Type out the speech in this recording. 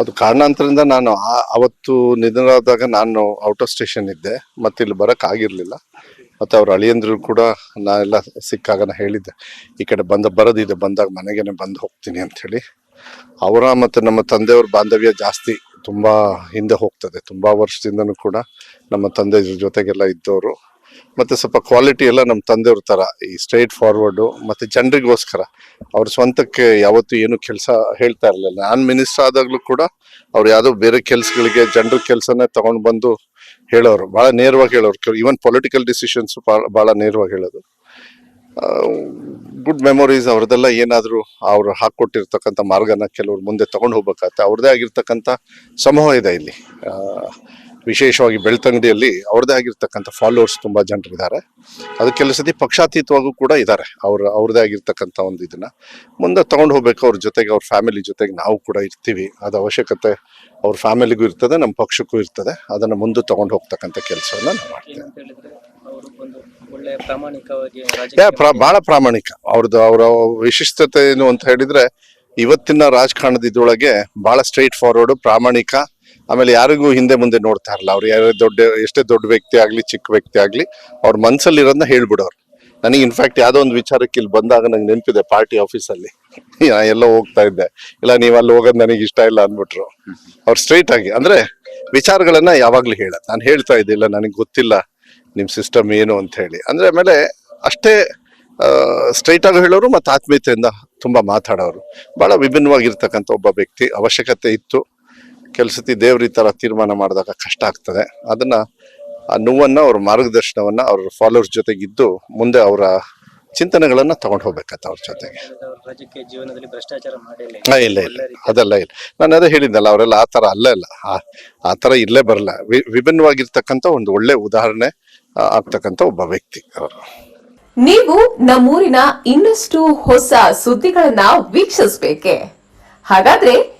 ಅದು ಕಾರಣಾಂತರದಿಂದ ನಾನು ಅವತ್ತು ನಿಧನರಾದಾಗ ನಾನು ಔಟ್ ಆಫ್ ಸ್ಟೇಷನ್ ಇದ್ದೆ, ಮತ್ತೆ ಇಲ್ಲಿ ಬರಕ್ ಆಗಿರ್ಲಿಲ್ಲ. ಮತ್ತೆ ಅವ್ರ ಅಳಿಯಂದ್ರು ಕೂಡ ನಾನೆಲ್ಲ ಸಿಕ್ಕಾಗ ನಾ ಹೇಳಿದ್ದೆ, ಈ ಕಡೆ ಬಂದ ಬರೋದಿದೆ ಬಂದಾಗ ಮನೆಗೇನೆ ಬಂದು ಹೋಗ್ತೀನಿ ಅಂತ ಹೇಳಿ ಅವರ ಮತ್ತೆ ನಮ್ಮ ತಂದೆಯವ್ರ ಬಾಂಧವ್ಯ ಜಾಸ್ತಿ, ತುಂಬಾ ಹಿಂದೆ ಹೋಗ್ತದೆ, ತುಂಬಾ ವರ್ಷದಿಂದನೂ ಕೂಡ ನಮ್ಮ ತಂದೆ ಜೊತೆಗೆಲ್ಲ ಇದ್ದವರು ಮತ್ತೆ ಸ್ವಲ್ಪ ಕ್ವಾಲಿಟಿ ಎಲ್ಲ ನಮ್ಮ ತಂದೆಯವ್ರ ತರ, ಈ ಸ್ಟ್ರೈಟ್ ಫಾರ್ವರ್ಡು ಮತ್ತೆ ಜನರಿಗೋಸ್ಕರ ಅವ್ರ ಸ್ವಂತಕ್ಕೆ ಯಾವತ್ತೂ ಏನು ಕೆಲಸ ಹೇಳ್ತಾ ಇರಲಿಲ್ಲ. ನಾನು ಮಿನಿಸ್ಟರ್ ಆದಾಗಲೂ ಕೂಡ ಅವ್ರು ಯಾವುದೋ ಬೇರೆ ಕೆಲಸಗಳಿಗೆ ಜನರ ಕೆಲಸನೇ ತಗೊಂಡ್ ಬಂದು ಹೇಳೋರು, ಬಹಳ ನೇರವಾಗಿ ಹೇಳೋರು. ಈವನ್ ಪೊಲಿಟಿಕಲ್ ಡಿಸಿಷನ್ಸ್ ಬಹಳ ನೇರವಾಗಿ ಹೇಳೋದು. ಗುಡ್ ಮೆಮೊರೀಸ್ ಅವ್ರದ್ದೆಲ್ಲ ಏನಾದರೂ ಅವ್ರು ಹಾಕ್ಕೊಟ್ಟಿರ್ತಕ್ಕಂಥ ಮಾರ್ಗನ ಕೆಲವ್ರು ಮುಂದೆ ತಗೊಂಡು ಹೋಗ್ಬೇಕಾಗತ್ತೆ. ಅವ್ರದ್ದೇ ಆಗಿರ್ತಕ್ಕಂಥ ಸಮೂಹ ಇದೆ ಇಲ್ಲಿ. ವಿಶೇಷವಾಗಿ ಬೆಳ್ತಂಗಡಿಯಲ್ಲಿ ಅವ್ರದ್ದೇ ಆಗಿರ್ತಕ್ಕಂಥ ಫಾಲೋವರ್ಸ್ ತುಂಬಾ ಜನರಿದ್ದಾರೆ ಅದು ಕೆಲವು ಸತಿ ಪಕ್ಷಾತೀತವಾಗೂ ಕೂಡ ಇದ್ದಾರೆ ಅವ್ರ ಅವ್ರದ್ದೇ ಆಗಿರ್ತಕ್ಕಂಥ ಒಂದು ಇದನ್ನ. ಮುಂದೆ ತಗೊಂಡು ಹೋಗ್ಬೇಕು ಅವ್ರ ಜೊತೆಗೆ ಅವ್ರ ಫ್ಯಾಮಿಲಿ ಜೊತೆಗೆ ನಾವು ಕೂಡ ಇರ್ತೀವಿ. ಅದು ಅವಶ್ಯಕತೆ ಅವ್ರ ಫ್ಯಾಮಿಲಿಗೂ ಇರ್ತದೆ ನಮ್ಮ ಪಕ್ಷಕ್ಕೂ ಇರ್ತದೆ. ಅದನ್ನ ಮುಂದೆ ತಗೊಂಡು ಹೋಗ್ತಕ್ಕಂಥ ಕೆಲಸವನ್ನು ನಾವು ಮಾಡ್ತೇವೆ. ಬಹಳ ಪ್ರಾಮಾಣಿಕ. ಅವ್ರದ್ದು ಅವರ ವಿಶಿಷ್ಟತೆ ಏನು ಅಂತ ಹೇಳಿದ್ರೆ ಇವತ್ತಿನ ರಾಜಕಾರಣದ ಇದ್ರೊಳಗೆ ಬಹಳ ಸ್ಟ್ರೈಟ್ ಫಾರ್ವರ್ಡ್ ಪ್ರಾಮಾಣಿಕ ಆಮೇಲೆ ಯಾರಿಗೂ ಹಿಂದೆ ಮುಂದೆ ನೋಡ್ತಾ ಇರಲ್ಲ. ಅವ್ರು ಯಾರು ದೊಡ್ಡ, ಎಷ್ಟೇ ದೊಡ್ಡ ವ್ಯಕ್ತಿ ಆಗಲಿ, ಚಿಕ್ಕ ವ್ಯಕ್ತಿ ಆಗಲಿ, ಅವ್ರ ಮನ್ಸಲ್ಲಿರೋದನ್ನ ಹೇಳ್ಬಿಡೋರು. ನನಗೆ ಇನ್ಫ್ಯಾಕ್ಟ್ ಯಾವುದೋ ಒಂದು ವಿಚಾರಕ್ಕೆ ಇಲ್ಲಿ ಬಂದಾಗ ನಂಗೆ ನೆನಪಿದೆ ಪಾರ್ಟಿ ಆಫೀಸಲ್ಲಿ. ಎಲ್ಲೋ ಹೋಗ್ತಾ ಇದ್ದೆ. ಇಲ್ಲ, ನೀವು ಅಲ್ಲಿ ಹೋಗೋದು ನನಗೆ ಇಷ್ಟ ಇಲ್ಲ ಅಂದ್ಬಿಟ್ರು. ಅವ್ರು ಸ್ಟ್ರೈಟ್ ಆಗಿ, ಅಂದ್ರೆ ವಿಚಾರಗಳನ್ನ ಯಾವಾಗ್ಲೂ ಹೇಳ. ನಾನು ಹೇಳ್ತಾ ಇದ್ದಿಲ್ಲ ನನಗೆ ಗೊತ್ತಿಲ್ಲ ನಿಮ್ಮ ಸಿಸ್ಟಮ್ ಏನು ಅಂತ ಹೇಳಿ. ಅಂದ್ರೆ ಆಮೇಲೆ ಅಷ್ಟೇ ಸ್ಟ್ರೈಟ್ ಆಗಿ ಹೇಳೋರು ಮತ್ತು ಆತ್ಮೀಯತೆಯಿಂದ ತುಂಬ ಮಾತಾಡೋರು. ಭಾಳ ವಿಭಿನ್ನವಾಗಿರ್ತಕ್ಕಂಥ ಒಬ್ಬ ವ್ಯಕ್ತಿ ಅವಶ್ಯಕತೆ ಇತ್ತು. ಕೆಲಸತಿ ದೇವ್ರ ಈ ತರ ತೀರ್ಮಾನ ಮಾಡಿದಾಗ ಕಷ್ಟ ಆಗ್ತದೆ. ಅದನ್ನ ಆ ನೋವನ್ನು ಅವ್ರ ಮಾರ್ಗದರ್ಶನವನ್ನ ಅವ್ರ ಫಾಲೋವರ್ಸ್ ಜೊತೆಗಿದ್ದು ಮುಂದೆ ಅವರ ಚಿಂತನೆಗಳನ್ನ ತಗೊಂಡು ಹೋಗ್ಬೇಕತ್ತ ಅವ್ರ ಜೊತೆಗೆ. ಜೀವನದಲ್ಲಿ ಭ್ರಷ್ಟಾಚಾರ ಮಾಡಿಲ್ಲ. ಇಲ್ಲ ಇಲ್ಲ. ಅದೆಲ್ಲ ಇಲ್ಲ. ನಾನು ಅದೇ ಹೇಳಿದ್ದಲ್ಲ ಅವರೆಲ್ಲ ಆ ತರ ಅಲ್ಲ ಇಲ್ಲ. ಆ- ಆ ತರ ಇಲ್ಲೇ ಬರಲ್ಲ. ವಿಭಿನ್ನವಾಗಿರ್ತಕ್ಕಂಥ ಒಂದು ಒಳ್ಳೆ ಉದಾಹರಣೆ ಆಗ್ತಕ್ಕಂಥ ಒಬ್ಬ ವ್ಯಕ್ತಿ ಅವರು. ನೀವು ನಮ್ಮೂರಿನ ಇನ್ನಷ್ಟು ಹೊಸ ಸುದ್ದಿಗಳನ್ನ ವೀಕ್ಷಿಸಬೇಕೆ? ಹಾಗಾದ್ರೆ